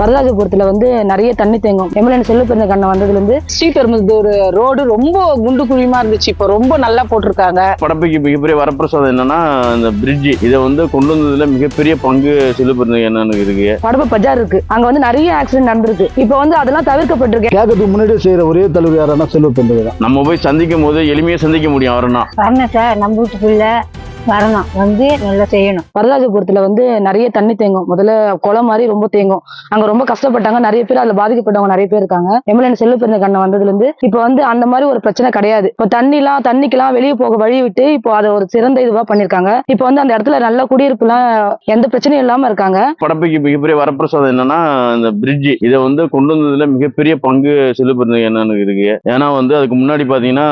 வரதாஜபுரத்துல வந்து நிறைய தண்ணி தேங்கும். எம்எல்ஏ செல்வ பிறந்த கண்ணன் வந்ததுல இருந்து ஸ்ரீபெரும்புதூர் ரோடு ரொம்ப குண்டு குழியுமா இருந்துச்சு. இப்போ ரொம்ப நல்லா போட்டிருக்காங்க. படப்பைக்கு மிகப்பெரிய வரப்பிரசாதம் என்னன்னா இந்த பிரிட்ஜ் இதை வந்து கொண்டு வந்ததுல மிகப்பெரிய பங்கு செலுப்படுறது என்னன்னு இருக்கு. படப்பு பஜார் இருக்கு. அங்க வந்து நிறைய ஆக்சிடென்ட் நடந்திருக்கு. இப்போ வந்து அதெல்லாம் தவிர்க்கப்பட்டிருக்கு. கேட்கறதுக்கு முன்னாடியே செய்யற ஒரே தலைவர் செல்வ பெண்கள் தான். நம்ம போய் சந்திக்கும் போது எளிமையா சந்திக்க முடியும் அவருன்னா. சார் நம்ம வீட்டுக்குள்ள வரணும் வந்து நல்லா செய்யணும். வரதாஜபுரத்துல வந்து நிறைய தண்ணி தேங்கும். முதல்ல குளம் மாதிரி ரொம்ப தேங்கும். அங்க ரொம்ப கஷ்டப்பட்டாங்க. நிறைய பேர் அதுல பாதிக்கப்பட்டவங்க நிறைய பேர் இருக்காங்க. எம்எல்ஏ செல்வ பிறந்த கண்ணன் வந்ததுல இருந்து இப்போ வந்து அந்த மாதிரி ஒரு பிரச்சனை கிடையாது. இப்போ தண்ணிலாம் தண்ணிக்கெல்லாம் வெளியே போக வழி விட்டு இப்போ அதை ஒரு சிறந்த இதுவா பண்ணிருக்காங்க இப்போ வந்து அந்த இடத்துல நல்ல குடியிருப்புலாம் எந்த பிரச்சனையும் இல்லாம இருக்காங்க. படப்பைக்கு மிகப்பெரிய வரப்பிரசாதம் என்னன்னா இந்த பிரிட்ஜ் இதை வந்து கொண்டு வந்ததுல மிகப்பெரிய பங்கு செலுப்படுறது என்னன்னு இருக்கு. ஏன்னா வந்து அதுக்கு முன்னாடி பாத்தீங்கன்னா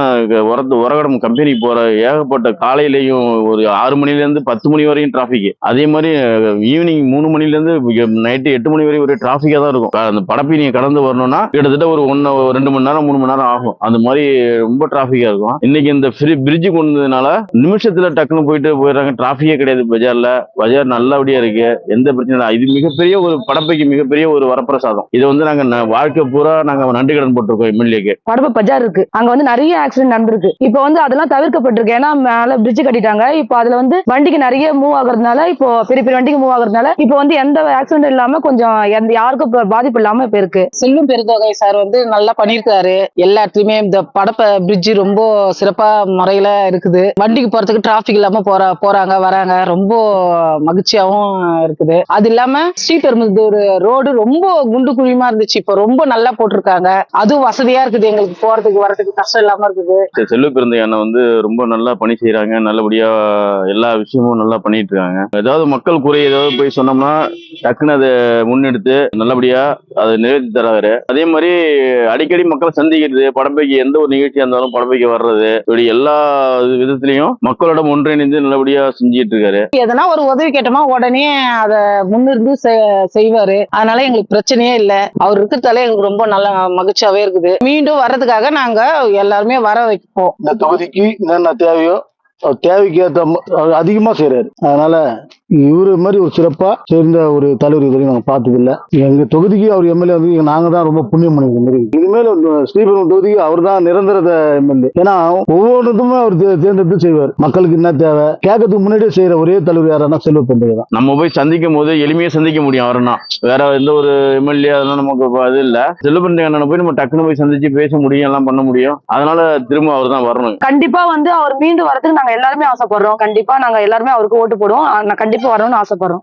உரத்து உரகடம் கம்பெனி போற ஏகப்பட்ட காலையிலயும் ஒரு ஆறு மணிலேருந்து பத்து மணி வரையும் டிராஃபிக் அதே மாதிரி ஈவினிங் மூணு மணிலேருந்து நைட்டு எட்டு மணி வரையும் ஒரே டிராஃபிக்காக தான் இருக்கும். அந்த படப்பை கடந்து வரணும்னா கிட்டத்தட்ட ஒரு ஒன்று ரெண்டு மணி நேரம் மூணு மணி நேரம் ஆகும். அந்த மாதிரி ரொம்ப டிராஃபிக்காக இருக்கும். இன்னைக்கு இந்த பிரிட்ஜு கொண்டு வந்ததுனால நிமிஷத்தில் டக்குன்னு போயிட்டு போயிடுறாங்க. டிராஃபிக்கே கிடையாது. பஜாரில் பஜார் நல்லபடியாக இருக்கு. எந்த பிரச்சனையும் இல்லை. இது மிகப்பெரிய ஒரு படப்பைக்கு மிகப்பெரிய ஒரு வரப்பிரசாதம். இதை வந்து நாங்கள் வாழ்க்கை பூரா நாங்கள் நன்றி கடன் போட்டிருக்கோம் எம்எல்ஏக்கு. படப்பு பஜார் இருக்கு. அங்கே வந்து நிறைய ஆக்சிடென்ட் நடந்திருக்கு. இப்போ வந்து அதெல்லாம் தவிர்க்கப்பட்டிருக்கு. ஏன்னா மேலே பிரிட்ஜ் கட்டிட்டாங்க. இப்போ அதுல வந்து வண்டிக்கு நிறைய மூவ் ஆகுறதுனால இப்போ பெரிய பெரிய வண்டிக்கு மூவ் ஆகுறதுனால இப்போ வந்து எந்த ஆக்சிடென்ட் இல்லாம கொஞ்சம் எந்த யாருக்கும் இப்ப பாதிப்பு இல்லாம இப்ப இருக்கு. செல்வம் பெருந்தொகை சார் வந்து நல்லா பண்ணியிருக்காரு. எல்லா இடத்துலயுமே இந்த படப்ப பிரிட்ஜ் ரொம்ப சிறப்பா முறையில இருக்குது. வண்டிக்கு போறதுக்கு டிராபிக் இல்லாம போற போறாங்க வராங்க. ரொம்ப மகிழ்ச்சியாவும் இருக்குது. அது இல்லாம ஸ்ரீபெரும்புதூர் ரோடு ரொம்ப குண்டு குழியுமா இருந்துச்சு. இப்போ ரொம்ப நல்லா போட்டிருக்காங்க. அதுவும் வசதியா இருக்குது. எங்களுக்கு போறதுக்கு வரதுக்கு கஷ்டம் இல்லாம இருக்குது. செல்வ பிறந்த அண்ணன் வந்து ரொம்ப நல்லா பணி செய்றாங்க. நல்லபடியா எல்லா விஷயமும் நல்லா பண்ணிட்டு இருக்காங்க ஏதாவது மக்கள் குறை ஏதாவது போய் சொன்னோம்னா டக்குன்னு அதை முன்னெடுத்து நல்லபடியா அதை நிறைவேற்றி தராரு. அதே மாதிரி அடிக்கடி மக்களை சந்திக்கிறது படப்பைக்கு எந்த ஒரு நிகழ்ச்சியா இருந்தாலும் படப்பைக்கு வர்றது இப்படி எல்லா விதத்திலையும் மக்களோட ஒன்றிணைந்து நல்லபடியா செஞ்சிட்டு இருக்காரு எதனா ஒரு உதவி கேட்டோமா உடனே அத முன்னிருந்து செய்வாரு. அதனால எங்களுக்கு பிரச்சனையே இல்ல. அவர் இருக்கிறதால எங்களுக்கு ரொம்ப நல்ல மகிழ்ச்சியாவே இருக்குது. மீண்டும் வர்றதுக்காக நாங்க எல்லாருமே வர வைப்போம். இந்த தொகுதிக்கு என்னென்ன தேவையோ தேவைக்கு ஏற்ற அதிகமா செய்றாரு. அதனால இவரு மாதிரி ஒரு சிறப்பா சேர்ந்த ஒரு தலைவர் இதுவரையும் நாங்க பார்த்தது இல்ல எங்க தொகுதிக்கு அவர் எம்எல்ஏ வந்து நாங்க தான் ரொம்ப புண்ணியம் பண்ணிக்கிற மாதிரி. இனிமேல் ஸ்ரீபெரும்புதூர் தொகுதிக்கு அவர் தான் நிரந்தர எம்எல்ஏ. ஏன்னா ஒவ்வொன்றுத்துமே அவர் தே- தேர்ந்தெடுத்து செய்வார். மக்களுக்கு என்ன தேவை? கேட்கறதுக்கு முன்னாடியே செய்யற ஒரே தலைவர் யாருன்னா செல்வ பெண்கள் தான் நம்ம போய் சந்திக்கும் போது எளிமையா சந்திக்க முடியும் அவருன்னா. வேற எந்த ஒரு எம்எல்ஏ அதெல்லாம் நமக்கு அது இல்ல. செல்வபிரந்தை அண்ணனை போய் நம்ம டக்குன்னு போய் சந்திச்சு பேச முடியும் எல்லாம் பண்ண முடியும். அதனால திரும்ப அவர் தான் வரணும். கண்டிப்பா வந்து அவர் மீண்டும் வரதுக்கு நாங்க எல்லாருமே ஆசைப்படுறோம். கண்டிப்பா நாங்க எல்லாருமே அவருக்கு ஓட்டு போடுவோம். கண்டிப்பா வரணும்னு ஆசைப்படுறோம்.